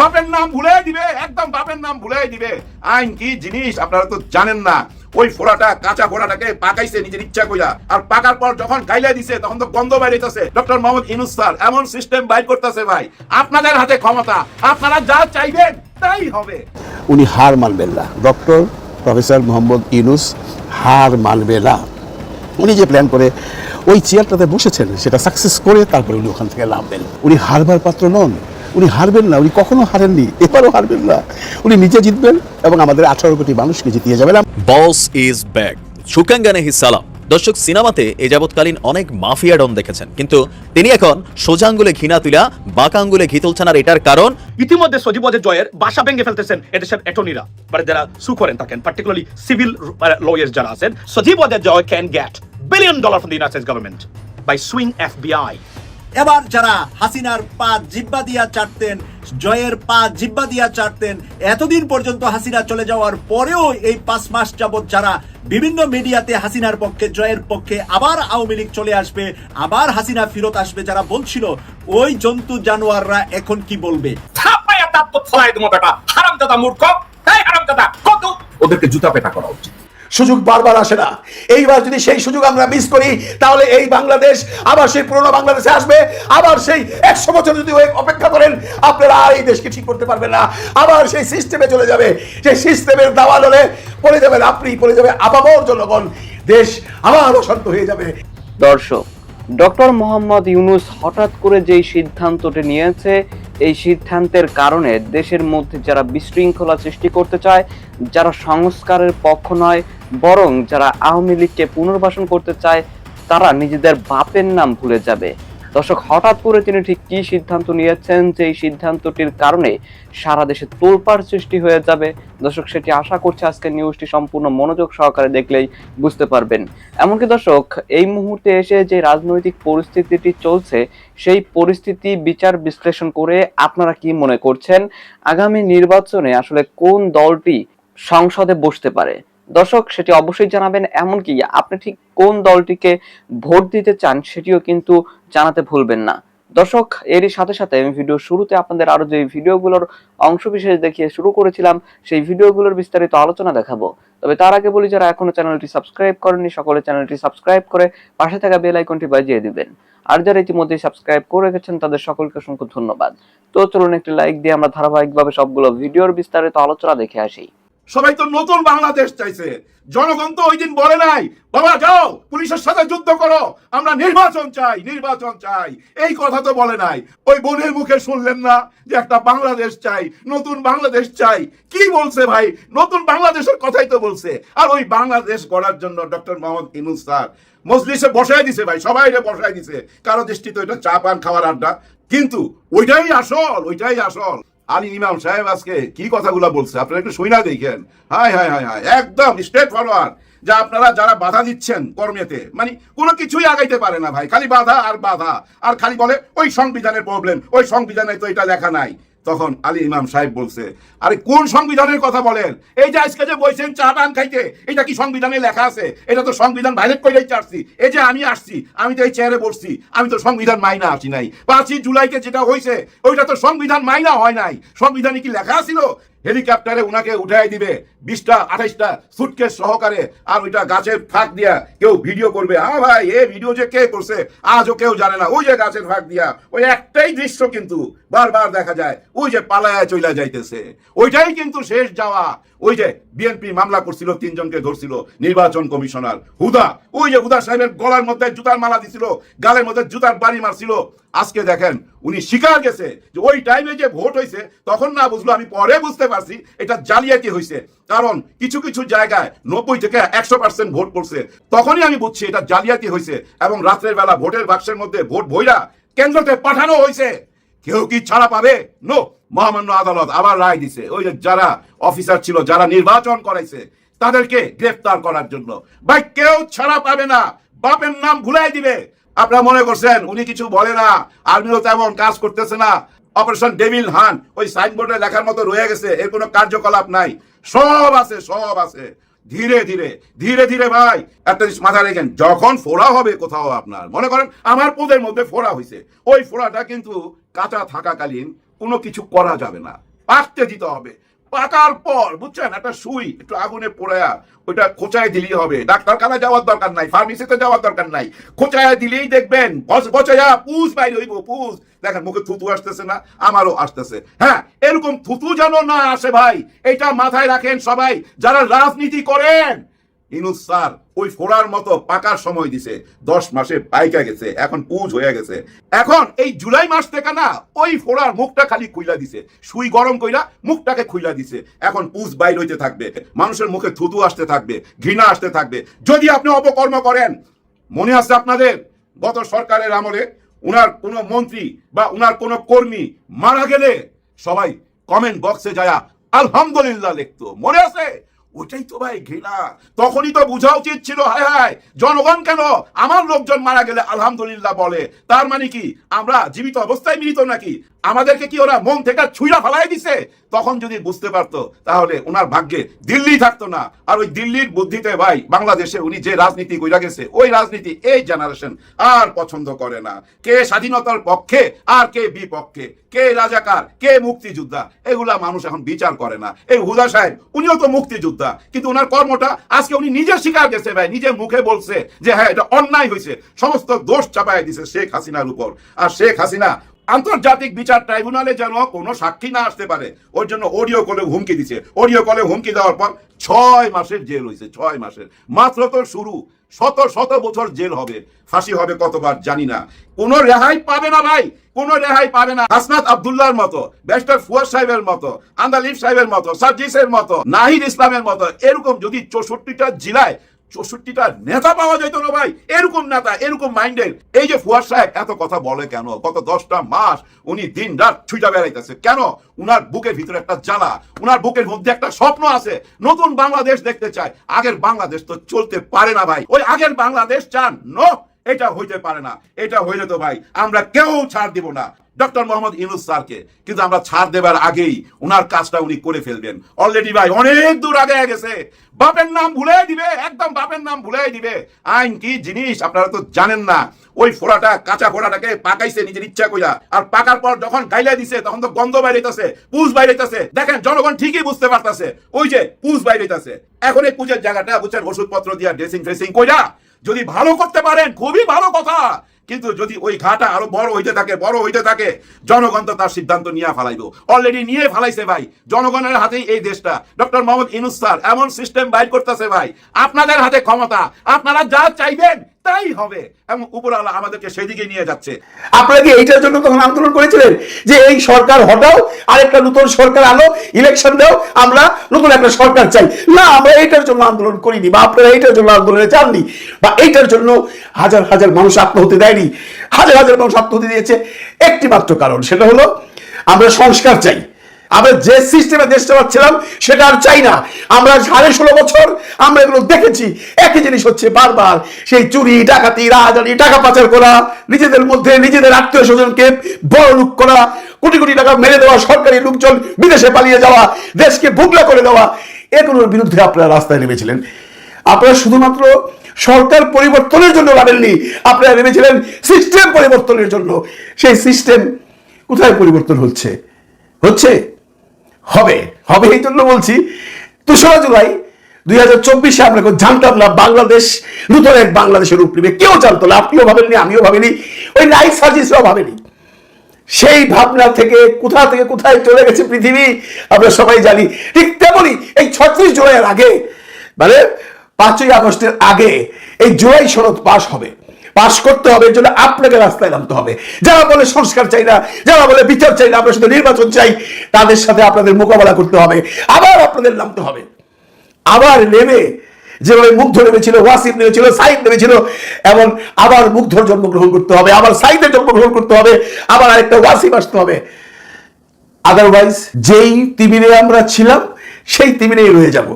বাপের নাম ভুলে দিবে, একদম বাপের নাম ভুলে দিবে। আইন কি জিনিস, আপনারা তো জানেন না। ওই ফোড়াটা, কাঁচা ফোড়াটাকে পাকাইছে নিজের ইচ্ছা কইরা। আর পাকার পর যখন গাইলা দিছে, তখন তো গন্ধ বাইরেছে ডক্টর মোহাম্মদ ইনুস স্যার, এমন সিস্টেম বাইর করতেছে ভাই। আপনাদের হাতে ক্ষমতা, আপনারা যা চাইবেন তাই হবে। উনি হার মানবেন না। ডক্টর প্রফেসর মোহাম্মদ ইনুস হার মানবে না। উনি যে প্ল্যান করে, ওই চেয়ারটাতে বসেছেন, সেটা সাকসেস করে তারপরে উনি ওখান থেকে নামবেন উনি হারবার পাত্র নন। উনি হারবেন না উনি কখনো হারেননি এবারও হারবেন না। উনি নিজে জিতবেন এবং আমাদের আঠারো কোটি মানুষকে জিতিয়ে যাবেন। Boss is back. সুকাঙ্গানে হি সালাম। দর্শক সিনেমাতে এ যাবৎকালীন অনেক মাফিয়া ডন দেখেছেন কিন্তু তিনি এখন সোজা আঙ্গুলে ঘৃণা তুলা বাঁকা আঙ্গুলে ঘি তুলছেন আর এটার কারণ? ইতিমধ্যে সজীবদের জয়ের বাসা ভেঙে ফেলতেছেন এদেশের অ্যাটর্নিরা মানে যারা সু করেন থাকেন পার্টিকুলারলি সিভিল লয়ার্স যারা আছেন সজীবদের Joy can get billion dollar from the united government by suing FBI এবার যারা হাসিনার পা জিব্বা দিয়া চাটতেন, জয়ের পা জিব্বা দিয়া চাটতেন, এতদিন পর্যন্ত হাসিনা চলে যাওয়ার পরেও এই পাঁচ মাস যাবত যারা বিভিন্ন মিডিয়াতে হাসিনার পক্ষে, জয়ের পক্ষে আবার আওয়ামী লীগ চলে আসবে, আবার হাসিনা ফিরত আসবে যারা বলছিল, ওই জন্তু জানোয়াররা এখন কি বলবে? ওদেরকে জুতা পেটা করা উচিত। সুযোগ বারবার আসে না। এইবার যদি সেই সুযোগ আমরা মিস করি, তাহলে এই বাংলাদেশ আবার সেই পুরনো বাংলাদেশে আসবে। আবার সেই একশো বছর যদি অপেক্ষা করেন, আপনারা আর এই দেশকে ঠিক করতে পারবেন না। আবার সেই সিস্টেমে চলে যাবে। সেই সিস্টেমের দাওয়াল হলে পড়ে যাবেন আপনি, পড়ে যাবে আপামর জনগণ। দেশ আবার অশান্ত হয়ে যাবে। দর্শক, ডক্টর মোহাম্মদ ইউনুস হঠাৎ করে যেই সিদ্ধান্তটি নিয়েছে, এই সিদ্ধান্তের কারণে দেশের মধ্যে যারা বিশৃঙ্খলা সৃষ্টি করতে চায়, যারা সংস্কারের পক্ষ নয় বরং যারা আওয়ামী লীগকে পুনর্বাসন করতে চায়, তারা নিজেদের বাপের নাম ভুলে যাবে। দর্শক, হঠাৎ করে তিনি ঠিক কি সিদ্ধান্ত নিয়েছেন? যে এই সিদ্ধান্তটির কারণে সারা দেশে তোলপাড় সৃষ্টি হয়ে যাবে। দর্শক, সেটি আশা করছে আজকে নিউজটি সম্পূর্ণ মনোযোগ সহকারে দেখলেই বুঝতে পারবেন। এমনকি দর্শক, এই মুহূর্তে এসে যে রাজনৈতিক পরিস্থিতিটি চলছে, সেই পরিস্থিতি বিচার বিশ্লেষণ করে আপনারা কি মনে করছেন? আগামী নির্বাচনে আসলে কোন দলটি সংসদে বসতে পারে? দর্শক, সেটি অবশ্যই জানাবেন, এমনকি আপনি ঠিক কোন দলটিকে ভোট দিতে চান সেটিও কিন্তু জানাতে ভুলবেন না। দর্শক, এরই সাথে সাথে আমি ভিডিও শুরুতে আপনাদের আরও যে ভিডিওগুলোর অংশ বিশেষ দেখিয়ে শুরু করেছিলাম, সেই ভিডিওগুলোর বিস্তারিত আলোচনা দেখাবো। তবে তার আগে বলি, যারা এখনও চ্যানেলটি সাবস্ক্রাইব করেননি, সকলে চ্যানেলটি সাবস্ক্রাইব করে পাশে থাকা বেল আইকনটি বাজিয়ে দিবেন। আর যারা ইতিমধ্যে সাবস্ক্রাইব করে রেখেছেন, তাদের সকলকে অসংখ্য ধন্যবাদ। তো চলুন একটি লাইক দিয়ে আমরা ধারাবাহিকভাবে সবগুলো ভিডিওর বিস্তারিত আলোচনা দেখে আসি। সবাই তো নতুন বাংলাদেশ চাইছে। জনগণ তো ওই দিন বলে নাই, বাবা যাও, পুলিশের সাথে যুদ্ধ করো, আমরা নির্বাচন চাই নির্বাচন চাই। এই কথা তো বলে নাই। ওই বোনের মুখে শুনলেন না যে একটা বাংলাদেশ চাই, নতুন বাংলাদেশ চাই? কি বলছে ভাই? নতুন বাংলাদেশের কথাই তো বলছে। আর ওই বাংলাদেশ গড়ার জন্য ডক্টর মোহাম্মদ ইনুস স্যার মজলিসে বসায় দিছে ভাই, সবাই বসায় দিছে। কারও দৃষ্টিতে ওইটা চা পান খাওয়ার আড্ডা। কিন্তু ওইটাই আসল ওইটাই আসল। আলী ইমাম সাহেব আজকে কি কথাগুলো বলছে? আপনারা একটু শুই দেখেন। হাই হাই হাই হাই একদম স্ট্রেট ফরওয়ার্ড যা আপনারা যারা বাধা দিচ্ছেন কর্মেতে মানে কোনো কিছুই আগাইতে পারে না ভাই। খালি বাধা আর বাধা। আর খালি বলে, ওই সংবিধানের প্রবলেম ওই সংবিধানে তো এটা লেখা নাই। তখন আলী ইমাম সাহেব বলছে, আরে কোন সংবিধানের কথা বলেন? এই যে আজকে যে বলছেন চা পান খাইতে, এটা কি সংবিধানে লেখা আছে? এটা তো সংবিধান ভাইলেট করেই আসছি? এই যে আমি আসছি, আমি তো এই চেয়ারে বসছি, আমি তো সংবিধান মাইনা আসি নাই। পাঁচই জুলাইতে যেটা হয়েছে ওইটা তো সংবিধান মাইনা হয় নাই। সংবিধানে কি লেখা ছিল হেলিকপ্টারে উনাকে উঠাই দিবে, বিশটা, আঠাইশটা সুটকেস সহকারে, আর ওইটা গাছের ফাঁক দিয়া কেউ ভিডিও করবে। হ্যাঁ ভাই, এ ভিডিও যে কে করছে? আজও কেউ জানে না। ওই যে গাছের ফাঁক দিয়া। ওই একটাই দৃশ্য কিন্তু। বারবার দেখা যায়, ওই যে পালায় চইলা যাইতেছে। ওইটাই কিন্তু শেষ যাওয়া। ওই যে বিএনপি মামলা করছিল, তিনজনকে ধরছিল, নির্বাচন কমিশনার হুদা। ওই যে হুদা সাহেবের গলার মধ্যে জুতার মালা দিছিল, গালের মধ্যে জুতার বাড়ি মারছিল। আজকে দেখেন, উনি স্বীকার গেছে যে ওই টাইমে যে ভোট হয়েছে তখন না বুঝলো, আমি পরে বুঝতে পারছি, এটা জালিয়াতি হয়েছে কারণ কিছু কিছু জায়গায় নব্বই থেকে একশো পার্সেন্ট ভোট পড়ছে। তখনই আমি বুঝছি, এটা জালিয়াতি হয়েছে এবং রাত্রের বেলা ভোটের বাক্সের মধ্যে ভোট বইরা কেন্দ্রতে পাঠানো হয়েছে কেউ কি ছাড়া পাবে? নো মহামান্য আদালত আবার রায় দিছে। ওই যে যারা অফিসার ছিল, যারা নির্বাচন করাইছে তাদেরকে গ্রেফতার করার জন্য। ভাই, কেউ ছাড়া পাবে না। বাপের নাম ভুলাই দিবে। আপনারা মনে করছেন, উনি কিছু বলে না। আর্মিও তেমন কাজ করতেছে না। অপারেশন ডেভিল হান, ওই সাইনবোর্ডে লেখার মতো রয়ে গেছে। এর কোনো কার্যকলাপ নাই। সব আছে সব আছে। ধীরে ধীরে ধীরে ধীরে ভাই, একটা জিনিস মাথায় রেখেন, যখন ফোড়া হবে কোথাও আপনার, মনে করেন আমার পোদের মধ্যে ফোড়া হয়েছে ওই ফোড়াটা কিন্তু কাঁচা থাকাকালীন কোনো কিছু করা যাবে না, পাকতে দিতে হবে। পাকার পর, বুঝছেন? একটা সুই, একটু আগুনে পোড়ায়া ওইটা খোঁচায় দিলেই হবে। ডাক্তারখানা যাওয়ার দরকার নাই ফার্মেসিতে যাওয়ার দরকার নাই। খোঁচায় দিলেই দেখবেন বচায়া পুষ বাইরে হইব, পুষ। দেখেন, মুখে থুতু আসতেছে না, আমারও আসতেছে। হ্যাঁ এরকম থুতু যেন না আসে ভাই এটা মাথায় রাখেন সবাই, যারা রাজনীতি করেন ইনুস স্যার, ওই ফোড়ার মতো পাকার সময় দিছে। দশ মাসে পাইকা গেছে, এখন পুজ হয়ে গেছে। এখন এই জুলাই মাস থেকে না, ওই ফোড়ার মুখটা খালি খুইলা দিছে। সুই গরম কইরা মুখটাকে খুইলা দিছে। এখন পুজ বাইর হইতে থাকবে। মানুষের মুখে থুতু আসতে থাকবে, ঘৃণা আসতে থাকবে। যদি আপনি অপকর্ম করেন, মনে আছে আপনাদের? গত সরকারের আমলে উনার কোনো মন্ত্রী বা উনার কোনো কর্মী মারা গেলে সবাই কমেন্ট বক্সে যায় আলহামদুলিল্লাহ লিখতো। মনে আছে? ওটাই তো ভাই ঘৃণা। তখনই তো বোঝা উচিত ছিল, হায় হায়, জনগণ কেন? আমার লোকজন মারা গেলে আলহামদুলিল্লাহ বলে। তার মানে কি, আমরা জীবিত অবস্থায় মিলিত নাকি? আমাদেরকে কি ওরা মন থেকে ছুঁড়া ফেলাই দিছে? তখন যদি বুঝতে পারতো, তাহলে ওনার ভাগ্যে দিল্লি থাকতো না। আর ওই দিল্লির বুদ্ধিতে ভাই, বাংলাদেশে উনি যে রাজনীতি কইরা গেছে, ওই রাজনীতি এই জেনারেশন আর পছন্দ করে না। কে স্বাধীনতার পক্ষে আর কে বিপক্ষে? কে রাজাকার? কে মুক্তিযোদ্ধা? এগুলা মানুষ এখন বিচার করে না। এই হুদা সাহেব, উনিও তো মুক্তিযোদ্ধা। কিন্তু ওনার কর্মটা আজকে উনি নিজে স্বীকার গেছে ভাই, নিজে মুখে বলছে যে হ্যাঁ এটা অন্যায় হয়েছে সমস্ত দোষ চাপায় দিছে শেখ হাসিনার উপর। আর শেখ হাসিনা আন্তর্জাতিক বিচার ট্রাইব্যুনালে যেন কোনো সাক্ষী না আসতে পারে, ওর জন্য অডিও কলে হুমকি দিছে। অডিও কলে হুমকি দেওয়ার পর ছয় মাসের জেল হয়েছে, ছয় মাসের। মাত্র তো শুরু, শত শত বছর জেল হবে, ফাঁসি হবে কতবার জানি না। কোনো রেহাই পাবে না ভাই, কোনো রেহাই পাবে না। হাসনাত আব্দুল্লাহর মতো, ব্যারিস্টার ফুয়াদ সাহেবের মতো আন্দালিফ সাহেবের মতো, সার্জিসের মতো, নাহিদ ইসলামের মতো, এরকম যদি চৌষট্টিটা জেলায় চৌষট্টিটা নেতা পাওয়া যেত না ভাই। এরকম নেতা, এরকম মাইন্ডের। এই যে ফুয়াদ সাহেব এত কথা বলে কেন? গত দশটা মাস উনি দিন রাত ছুটা বেড়াইতেছে। কেন? উনার বুকের ভিতরে একটা জ্বালা, উনার বুকের মধ্যে একটা স্বপ্ন আছে। নতুন বাংলাদেশ দেখতে চায়। আগের বাংলাদেশ তো চলতে পারে না ভাই। ওই আগের বাংলাদেশ চান? নো, এটা হইতে পারে না। এটা হইলে তো ভাই, আমরা কেউ ছাড় দিব না। ডক্টর মোহাম্মদ ইউনুস স্যারকে। কিন্তু আমরা ছাড় দেবার আগেই ওনার কাজটা উনি করে ফেলবেন। অলরেডি ভাই, অনেক দূর আগে গেছে। বাপের নাম ভুলে দিবে, একদম বাপের নাম ভুলে দিবে। আইন কি জিনিস, আপনারা তো জানেন না। ওই ফোড়াটা, কাঁচা ফোড়াটাকে পাকাইছে নিজের ইচ্ছা কইরা। আর পাকার পর যখন গাইলা দিছে, তখন তো গন্ধ বাইরেতেছে পুষ বাইরেতেছে দেখেন, জনগণ ঠিকই বুঝতে পারতাছে। ওই যে পুষ বাইরেতেছে এখন এই পুজোর জায়গাটা বুঝছেন, ওষুধপত্র দিয়া ড্রেসিং ফ্রেসিং কইরা যদি ভালো করতে পারেন, খুবই ভালো কথা। কিন্তু যদি ওই ঘাটা আরও বড় হইতে থাকে, বড় হইতে থাকে, জনগণ তো তার সিদ্ধান্ত নিয়ে ফেলাইব। অলরেডি নিয়ে ফালাইছে ভাই। জনগণের হাতেই এই দেশটা। ডক্টর মোহাম্মদ ইনুস স্যার, এমন সিস্টেম বাইর করতেছে ভাই। আপনাদের হাতে ক্ষমতা। আপনারা যা চাইবেন তাই হবে এবং উপরওয়ালা আমাদেরকে সেদিকে নিয়ে যাচ্ছে। আপনারা কি এইটার জন্য তখন আন্দোলন করেছিলেন? যে এই সরকার হটাও, আরেকটা নতুন সরকার আনো ইলেকশন দাও, আমরা নতুন একটা সরকার চাই। না, আমরা এইটার জন্য আন্দোলন করিনি, বা আপনারা এইটার জন্য আন্দোলনে চাননি বা এইটার জন্য হাজার হাজার মানুষ আত্মহত্যা দেয়নি। হাজার হাজার মানুষ আত্মহতি দিয়েছে একটি মাত্র কারণ, সেটা হলো আমরা সংস্কার চাই। আমরা যে সিস্টেমে দেশ চালাচ্ছিলাম, সেটা আর চাই না। আমরা সাড়ে ষোলো বছর আমরা এগুলো দেখেছি। একই জিনিস হচ্ছে বারবার, সেই চুরি, ডাকাতি রাহাজানি টাকা পাচার করা, নিজেদের মধ্যে নিজেদের আত্মীয় স্বজনকে বড় লুক করা, কোটি কোটি টাকা মেরে দেওয়া, সরকারি লোকজন বিদেশে পালিয়ে যাওয়া, দেশকে ভুগলা করে দেওয়া, এগুলোর বিরুদ্ধে আপনারা রাস্তায় নেমেছিলেন। আপনারা শুধুমাত্র সরকার পরিবর্তনের জন্য নামেননি আপনারা নেমেছিলেন সিস্টেম পরিবর্তনের জন্য। সেই সিস্টেম কোথায় পরিবর্তন হচ্ছে? হচ্ছে হবে হবে এই জন্য বলছি তেসরা জুলাই দুই হাজার চব্বিশে আমরা জানতাম না বাংলাদেশ, নতুন এক বাংলাদেশের রূপ নেবে কেউ জানতো না, আপনিও ভাবেননি, আমিও ভাবিনি, ওই নাইট সার্জিসরাও ভাবেনি। সেই ভাবনা থেকে কোথা থেকে কোথায় চলে গেছে পৃথিবী, আমরা সবাই জানি। ঠিক তেমনই এই ছত্রিশ জুলাইয়ের আগে মানে পাঁচই আগস্টের আগে, এই জুলাই শরৎ পাশ হবে। পাশ করতে হবে, এর জন্য আপনাকে রাস্তায় নামতে হবে। যারা বলে সংস্কার চাই না, যারা বলে বিচার চাই না, আমরা শুধু নির্বাচন চাই, তাদের সাথে আপনাদের মোকাবেলা করতে হবে, আবার আপনাদের নামতে হবে। আবার নেমে যেভাবে মুগ্ধ নেমেছিল, ওয়াসিফ নেমেছিল, সাইদ নেমেছিল, এমন আবার মুগ্ধর জন্মগ্রহণ করতে হবে, আবার সাইদের জন্মগ্রহণ করতে হবে, আবার আরেকটা ওয়াসিফ আসতে হবে। আদারওয়াইজ যেই তিমিরে আমরা ছিলাম, সেই তিমিরেই রয়ে যাব।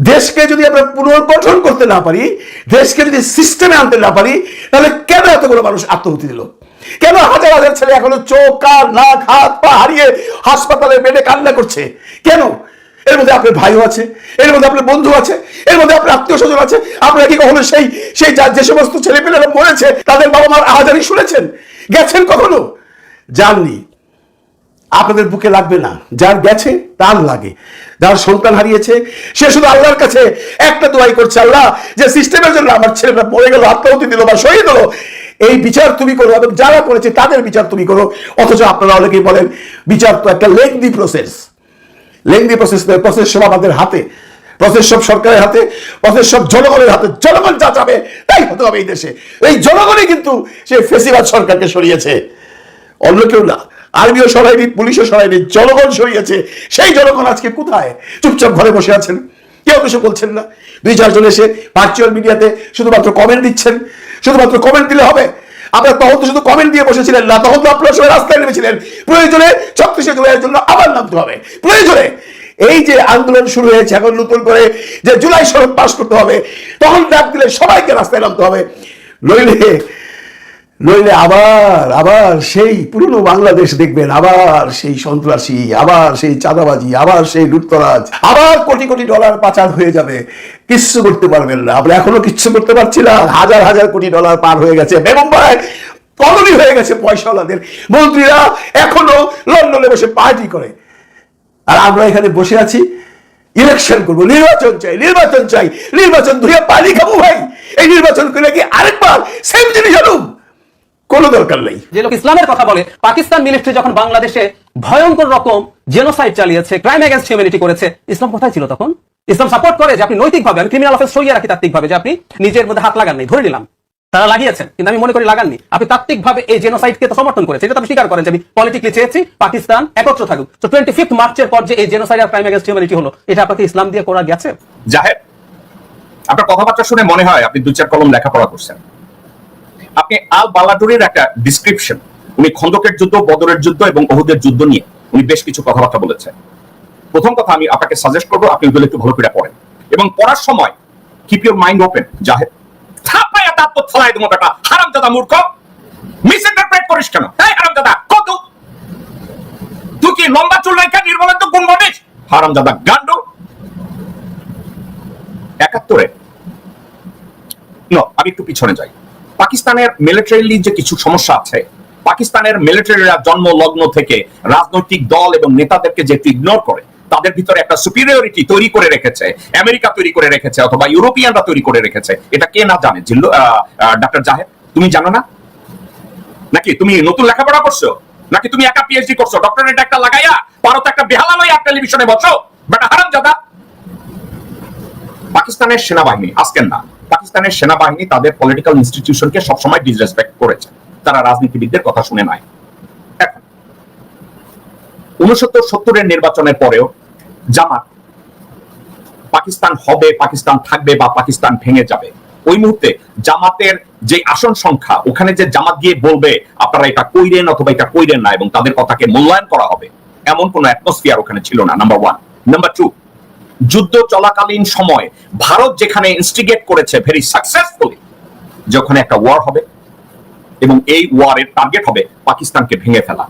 দেশকে যদি আমরা পুনর্গঠন করতে না পারি, দেশকে যদি সিস্টেমে আনতে না পারি, তাহলে কেন এতগুলো মানুষ আত্মহত্যা দিল কেন হাজার হাজার ছেলে এখনও চোখ, কান, নাক, হাত, পা হারিয়ে হাসপাতালে বেডে কান্না করছে? কেন? এর মধ্যে আপনার ভাইও আছে, এর মধ্যে আপনার বন্ধু আছে, এর মধ্যে আপনার আত্মীয় স্বজন আছে। আপনারা কি কখনো সেই সেই যা- যে সমস্ত ছেলেপেলেরা মরেছে, তাদের বাবা মার আহাজারি শুনেছেন? গেছেন কখনো? যাননি। আপনাদের বুকে লাগবে না। যার গেছে, তার লাগে। যার সন্তান হারিয়েছে, সে শুধু আল্লাহর কাছে একটা দোয়াই করছে, আল্লাহ, যে সিস্টেমের জন্য আমার ছেলেটা মরে গেল আত্মাহুতি দিল বা শহীদ হলো, এই বিচার তুমি করো এবং যারা করেছে তাদের বিচার তুমি করো। অথচ আপনারা অনেকেই বলেন, বিচার তো একটা লেংদি প্রসেস লেংদি প্রসেস নয় প্রসেস সব আমাদের হাতে। প্রসেস সব সরকারের হাতে প্রসেস সব জনগণের হাতে। জনগণ যা চাবে, তাই হতে হবে এই দেশে। এই জনগণই কিন্তু সে ফেসিবাদ সরকারকে সরিয়েছে। অন্য কেউ না। আর্মিও সরাইনি পুলিশও সরাইনি জনগণ সরিয়েছে। সেই জনগণ আজকে কোথায়? চুপচাপ ঘরে বসে আছেন। কেউ কিছু বলছেন না। দুই, চারজন এসে ভার্চুয়াল মিডিয়াতে শুধুমাত্র কমেন্ট দিচ্ছেন। শুধুমাত্র কমেন্ট দিলে হবে। আপনারা তখন তো শুধু কমেন্ট দিয়ে বসেছিলেন না তখন তো আপনারা সবাই রাস্তায় নেমেছিলেন। প্রয়োজনে ছত্রিশে জুলাইয়ের জন্য আবার নামতে হবে। প্রয়োজনে এই যে আন্দোলন শুরু হয়েছে, এখন নতুন করে যে জুলাই সড়ক পাশ করতে হবে, তখন ডাক দিলে সবাইকে রাস্তায় নামতে হবে। নইলে নইলে আবার আবার সেই পুরনো বাংলাদেশ দেখবেন, আবার সেই সন্ত্রাসী, আবার সেই চাঁদাবাজি, আবার সেই লুটতরাজ, আবার কোটি কোটি ডলার পাচার হয়ে যাবে। কিচ্ছু করতে পারবেন না। আমরা এখনও কিচ্ছু করতে পারছি না। হাজার হাজার কোটি ডলার পার হয়ে গেছে। বেগম্বায় কলোনি হয়ে গেছে পয়সাওয়ালাদের। মন্ত্রীরা এখনও লন্ডনে বসে পার্টি করে। আর আমরা এখানে বসে আছি। ইলেকশন করব। নির্বাচন চাই নির্বাচন চাই। নির্বাচন ধুয়ে পানি খাব ভাই। এই নির্বাচন করে কি আরেকবার সেম জিনিস আনুম কোনো দরকার নেই। যে লোক ইসলামের কথা বলে পাকিস্তান মিলিটারি যখন বাংলাদেশে ভয়ঙ্কর রকম জেনোসাইড চালিয়েছে ক্রাইম এগেন্স্ট হিউম্যানিটি করেছে ইসলাম কোথায় ছিল তখন? ইসলাম সাপোর্ট করে যে আপনি নৈতিকভাবে আমি ক্রিমিনাল অফেন্স সরিয়ে রাখি তাত্ত্বিকভাবে যে আপনি নিজের মধ্যে হাত লাগান নাই ধরে নিলাম। তারা লাগিয়েছেন কিন্তু আমি মনে করি লাগাননি। আপনি তাত্ত্বিকভাবে এই জেনোসাইডকে তো সমর্থন করেছেন এটা আপনি স্বীকার করেন যে আমি পলিটিক্যালি চেয়েছি পাকিস্তান একত্র থাকুক। তো টোয়েন্টি ফিফথ মার্চের পর যে এই জেনোসাইড আর ক্রাইম এগেন্স্ট হিউম্যানিটি হলো এটা আপনাকে ইসলাম দিয়ে করা গেছে? জাহেদ আপনার কথাবার্তা শুনে মনে হয় আপনি দু চার কলম লেখাপড়া করছেন। আপনি আল বালাডুরের একটা ডিসক্রিপশন উনি খন্দকের যুদ্ধ বদরের যুদ্ধ এবং ওহুদের যুদ্ধ নিয়ে উনি বেশ কিছু কথাবার্তা বলেছেন। প্রথম কথা আমি আপনাকে সাজেস্ট করব আপনি ওগুলো একটু ভালো করে পড়েন। এবং পড়ার সময় keep your mind open Zahed. থাপায়া দাঁত তো দেবো বেটা হারাম দাদা মূর্খ। মিস ইন্টারপ্রেট করিস কেন? এই হারাম দাদা কত। তুই কি লম্বা চুল রেখা নির্মলের তো গুণ বলিস হারাম দাদা গান্ডু। একাত্তরে। No, আমি একটু পিছনে যাই। পাকিস্তানের মিলিটারিলি যে কিছু সমস্যা আছে, পাকিস্তানের মিলিটারিরা জন্ম লগ্ন থেকে রাজনৈতিক দল এবং নেতাদেরকে যেহেতু ইগনোর করে, তাদের ভিতরে একটা সুপিরিয়রিটি তৈরি করে রেখেছে, আমেরিকা তৈরি করে রেখেছে অথবা ইউরোপিয়ানরা তৈরি করে রেখেছে। এটা কে না জানে? ডাক্তার জাহেদ, তুমি জানো না? নাকি তুমি নতুন লেখাপড়া করছ? নাকি তুমি একা পিএইচডি করছ? ডক্টরেট একটা লাগাইয়া পারো তো একটা বেহালা লইয়া টেলিভিশনে বসো? বেটা হারাম জাদা পাকিস্তানের সেনাবাহিনী, আজকের না, পাকিস্তানের সেনাবাহিনী তাদের পলিটিক্যাল ইনস্টিটিউশনকে সবসময় ডিসরেসপেক্ট করেছে। তারা রাজনীতিবিদদের কথা শুনে নাই। উনসত্তর সত্তরের নির্বাচনের পরেও জামাত পাকিস্তান হবে, পাকিস্তান থাকবে বা পাকিস্তান ভেঙে যাবে, ওই মুহূর্তে জামাতের যে আসন সংখ্যা, ওখানে যে জামাত গিয়ে বলবে, আপনারা এটা কইরেন অথবা এটা কইরেন না এবং তাদের কথাকে মূল্যায়ন করা হবে, এমন কোন অ্যাটমসফিয়ার ওখানে ছিল না নাম্বার ওয়ান নাম্বার টু যুদ্ধ চলাকালীন সময় ভারত যেখানে ইনস্টিগেট করেছে ভেরি সাকসেসফুলি যে একটা ওয়ার হবে এবং এই ওয়ারের টার্গেট হবে পাকিস্তানকে ভেঙে ফেলা।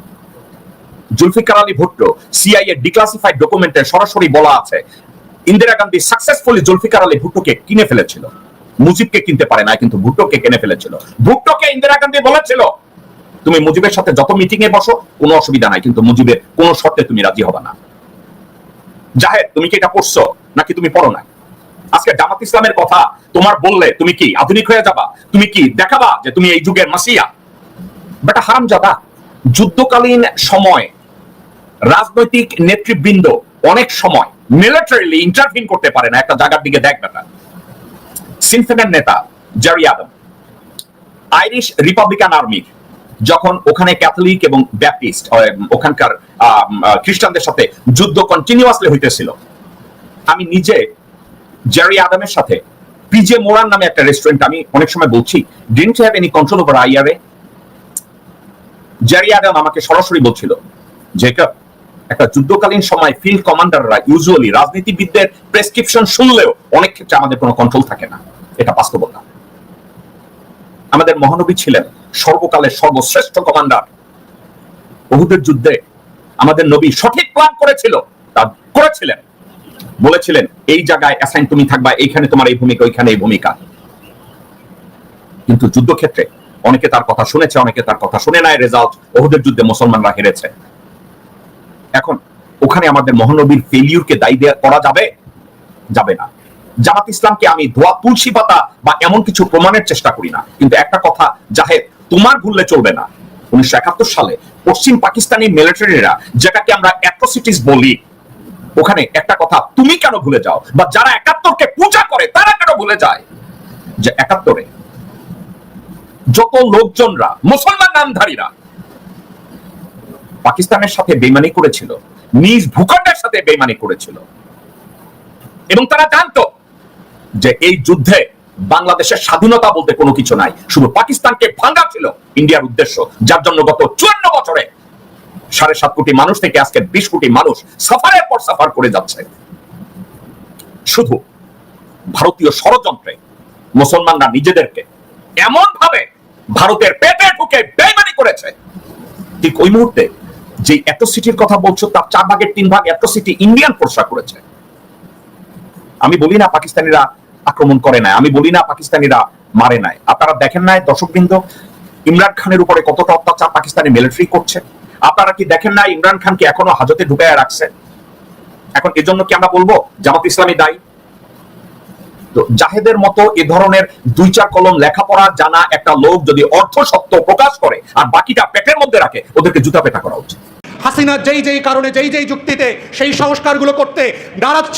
জুলফিকার আলী ভুট্টো সিআই এর ডিক্লাসিফাইড ডকুমেন্টে সরাসরি বলা আছে, ইন্দিরা গান্ধী সাকসেসফুলি জুলফিকার আলী ভুট্টোকে কিনে ফেলেছিল। মুজিবকে কিনতে পারে না কিন্তু ভুট্টোকে কিনে ফেলেছিল। ভুট্টোকে ইন্দিরা গান্ধী বলেছিল, তুমি মুজিবের সাথে যত মিটিং এ বসো, কোনো অসুবিধা নাই, কিন্তু মুজিবের কোনো শর্তে তুমি রাজি হবে না। জাহেদ, তুমি কি এটা পড়ছো? নাকি তুমি পড়ো না আজকে জামাত ইসলামের কথা তোমার বললে তুমি কি আধুনিক হয়ে যাবা? তুমি কি দেখাবা যে তুমি এই যুগের মাসিয়া? বেটা হারাম যাবা যুদ্ধকালীন সময় রাজনৈতিক নেতৃবৃন্দ অনেক সময় মিলিটারিলি ইন্টারভিন করতে পারে না। একটা জায়গার দিকে দেখ বেটা। সিনফেনের নেতা জারি আদম আইরিশ রিপাবলিকান আর্মির যখন ওখানে ক্যাথলিক এবং ব্যাপটিস্ট ওখানকার খ্রিস্টানদের সাথে যুদ্ধ কন্টিনিউয়াসলি হইতেছিল। আমি নিজে জেরি আদামের সাথে পিজে মোরান নামে একটা রেস্টুরেন্ট আমি অনেক সময় বলছি didn't have any control over IRA Gerry Adams আমাকে সরাসরি বলছিল জেকব একটা যুদ্ধকালীন সময় ফিল্ড কমান্ডাররা ইউজুয়ালি রাজনীতিবিদদের প্রেসক্রিপশন শুনলেও অনেক ক্ষেত্রে আমাদের কোনো কন্ট্রোল থাকে না। এটা বাস্তবতা আমাদের মহানবী ছিলেন সর্বকালের সর্বশ্রেষ্ঠ কমান্ডার বহুদের যুদ্ধে আমাদের নবী সঠিক প্ল্যান করেছিল, তা করেছিলেন। বলেছিলেন, এই জায়গায় অ্যাসাইন তুমি থাকবা, এইখানে তোমার এই ভূমিকা, ওইখানে এই ভূমিকা। কিন্তু যুদ্ধক্ষেত্রে অনেকে তার কথা শুনেছে, অনেকে তার কথা শুনে নাই। রেজাল্ট ওহুদের যুদ্ধে মুসলমানরা হেরেছে। এখন ওখানে আমাদের মহানবীর ফেলিউরকে দায়ী করা যাবে? যাবে না। জামাত ইসলামকে আমি ধোয়া, তুলসী পাতা বা এমন কিছু প্রমাণের চেষ্টা করি না। কিন্তু একটা কথা, জাহেদ, তোমার ভুললে চলবে না। উনিশশো একাত্তর সালে পশ্চিম পাকিস্তানি মিলিটারিরা যেটাকে আমরা অ্যাট্রোসিটিস বলি, ওখানে একটা কথা, তুমি কেন ভুলে যাও? বা যারা একাত্তরকে পূজা করে, তারা কেন ভুলে যায়? যে একাত্তরে যত লোকজনরা, মুসলমান নামধারীরা পাকিস্তানের সাথে বেমানি করেছিল, নিজ ভূখণ্ডের সাথে বেমানি করেছিল। এবং তারা জানতো যে এই যুদ্ধে বাংলাদেশের স্বাধীনতা বলতে কোনো কিছু নাই। শুধু পাকিস্তানকে ভাঙা ছিল ইন্ডিয়ার উদ্দেশ্য, যার জন্য গত চুয়ান্ন বছরে সাড়ে সাত কোটি মানুষ থেকে আজকে বিশ কোটি মানুষ সাফারের পর সাফার করে যাচ্ছে। শুধু ভারতীয় ষড়যন্ত্রে মুসলমানরা নিজেদেরকে এমন ভাবে ভারতের পেটে ঢুকে বেইমানি করেছে। ঠিক ওই মুহূর্তে যে অ্যাট্রোসিটির কথা বলছো, তার চার ভাগের তিন ভাগ অ্যাট্রোসিটি ইন্ডিয়ান ফোর্সরা করেছে। আমি বলি না পাকিস্তানিরা আক্রমণ করে নাই, আমি বলি না পাকিস্তানিরা মারে নাই। আপনারা দেখেন নাই, দর্শকবৃন্দ, ইমরান খানের উপরে কতটা অত্যাচার পাকিস্তানি মিলিটারি করছে। আপনারা কি দেখেন না ইমরান খানকে এখনও হাজতে ঢুকায় রাখছে? এখন এজন্য কি আমরা বলব, জামাত ইসলামী দায়ী? তো জাহেদের মতো এ ধরনের দুই চার কলম লেখাপড়া জানা একটা লোক যদি অর্থ সত্য প্রকাশ করে, আর বাকিটা পেটের মধ্যে রাখে, ওদেরকে জুতা পেটা করা উচিত। হাসিনা যেই যেই কারণে, যেই যেই যুক্তিতে, সেই সংস্কারগুলো করতে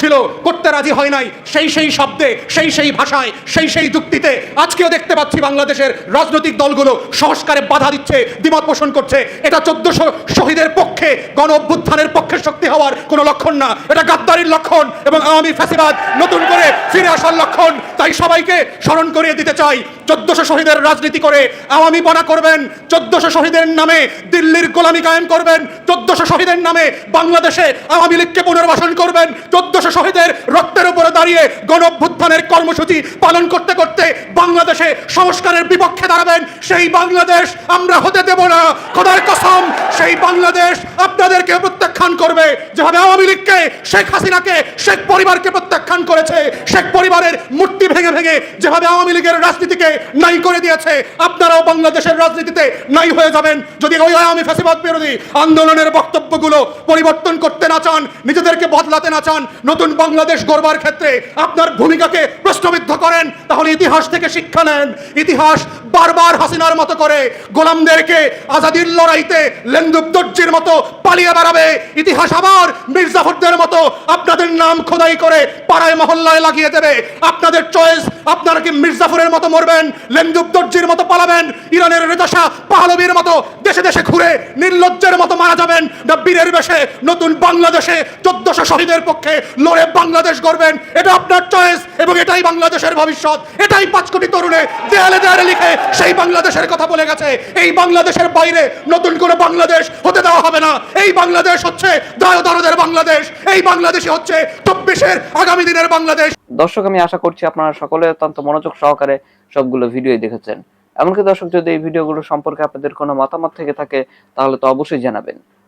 ছিল করতে রাজি হয় নাই, সেই সেই শব্দে, সেই সেই ভাষায়, সেই সেই যুক্তিতে আজকেও দেখতে পাচ্ছি বাংলাদেশের রাজনৈতিক দলগুলো সংস্কারে বাধা দিচ্ছে, দ্বিমত পোষণ করছে। এটা চোদ্দশো শহীদের পক্ষে, গণ অভ্যুত্থানের পক্ষে শক্তি হওয়ার কোনো লক্ষণ না। এটা গাদ্দারির লক্ষণ এবং আওয়ামী ফ্যাসিবাদ নতুন করে ফিরে আসার লক্ষণ। তাই সবাইকে স্মরণ করিয়ে দিতে চাই, চোদ্দশো শহীদের রাজনীতি করে আওয়ামী বনা করবেন, চোদ্দশো শহীদের নামে দিল্লির গোলামি কায়েম করবেন চোদ্দশো শহীদের নামে বাংলাদেশে আওয়ামী লীগকে পুনর্বাসন করবেন। চোদ্দশো শহীদের রক্তের উপরে দাঁড়িয়ে গণ অভ্যুত্থানের কর্মসূচি পালন করতে করতে বাংলাদেশে সংস্কারের বিপক্ষে দাঁড়াবেন। সেই বাংলাদেশ আমরা হতে দেব না। খোদার কসম, সেই বাংলাদেশ আপনাদেরকে প্রত্যাখ্যান করবে। যেভাবে আওয়ামী লীগকে, শেখ হাসিনাকে, শেখ পরিবারকে প্রত্যাখ্যান করেছে, শেখ পরিবারের মূর্তি ভেঙে ভেঙে যেভাবে আওয়ামী লীগের রাজনীতিকে নাই করে দিয়েছে, আপনারাও বাংলাদেশের রাজনীতিতে নাই হয়ে যাবেন। যদি ওই আওয়ামী ফ্যাসিবাদ বিরোধী আন্দোলনের বক্তব্যগুলো পরিবর্তন করতে না চান, নিজেদেরকে বদলাতে না চান, নতুন বাংলাদেশ গড়বার ক্ষেত্রে আপনার ভূমিকাকে প্রশ্নবিদ্ধ করেন, তাহলে ইতিহাস থেকে শিক্ষা নেন। ইতিহাস বারবার হাসিনার মতো করে গোলামদেরকে আজাদির লড়াইতে লেন্দুব দর্জির মতো পালিয়ে বেড়াবে। ইতিহাস আবার মির্জাফরদের মতো আপনাদের নাম খোদাই করে পাড়ায় মহল্লায় লাগিয়ে দেবে। আপনাদের চয়েস আপনারা কি মির্জাফরের মতো মরবেন লেন্দুব দর্জির মতো পালাবেন, ইরানের রেজাশা পাহলবীর মতো দেশে দেশে ঘুরে নির্লজ্জের মতো মারা যাবেন না বীরের বেশে নতুন বাংলাদেশে চোদ্দশো শহীদের পক্ষে লড়ে বাংলাদেশ গড়বেন। এটা আপনার চয়েস এবং এটাই বাংলাদেশের ভবিষ্যৎ। এটাই পাঁচ কোটি তরুণে দেয়ালে দেয়ালে লিখে সেই বাংলাদেশের কথা বলে গেছে। এই বাংলাদেশের বাইরে নতুন করে বাংলাদেশ হতে দেওয়া হবে না। এই বাংলাদেশ হচ্ছে দায় দরদের বাংলাদেশ। এই বাংলাদেশই হচ্ছে চব্বিশের আগামী দিনের বাংলাদেশ। দর্শক, আমি আশা করছি আপনারা সকলে অত্যন্ত মনোযোগ সহকারে সবগুলো ভিডিও দেখেছেন। এমনকি দর্শক, যদি এই ভিডিওগুলো সম্পর্কে আপনাদের কোনো মতামত থেকে থাকে, তাহলে তো অবশ্যই জানাবেন।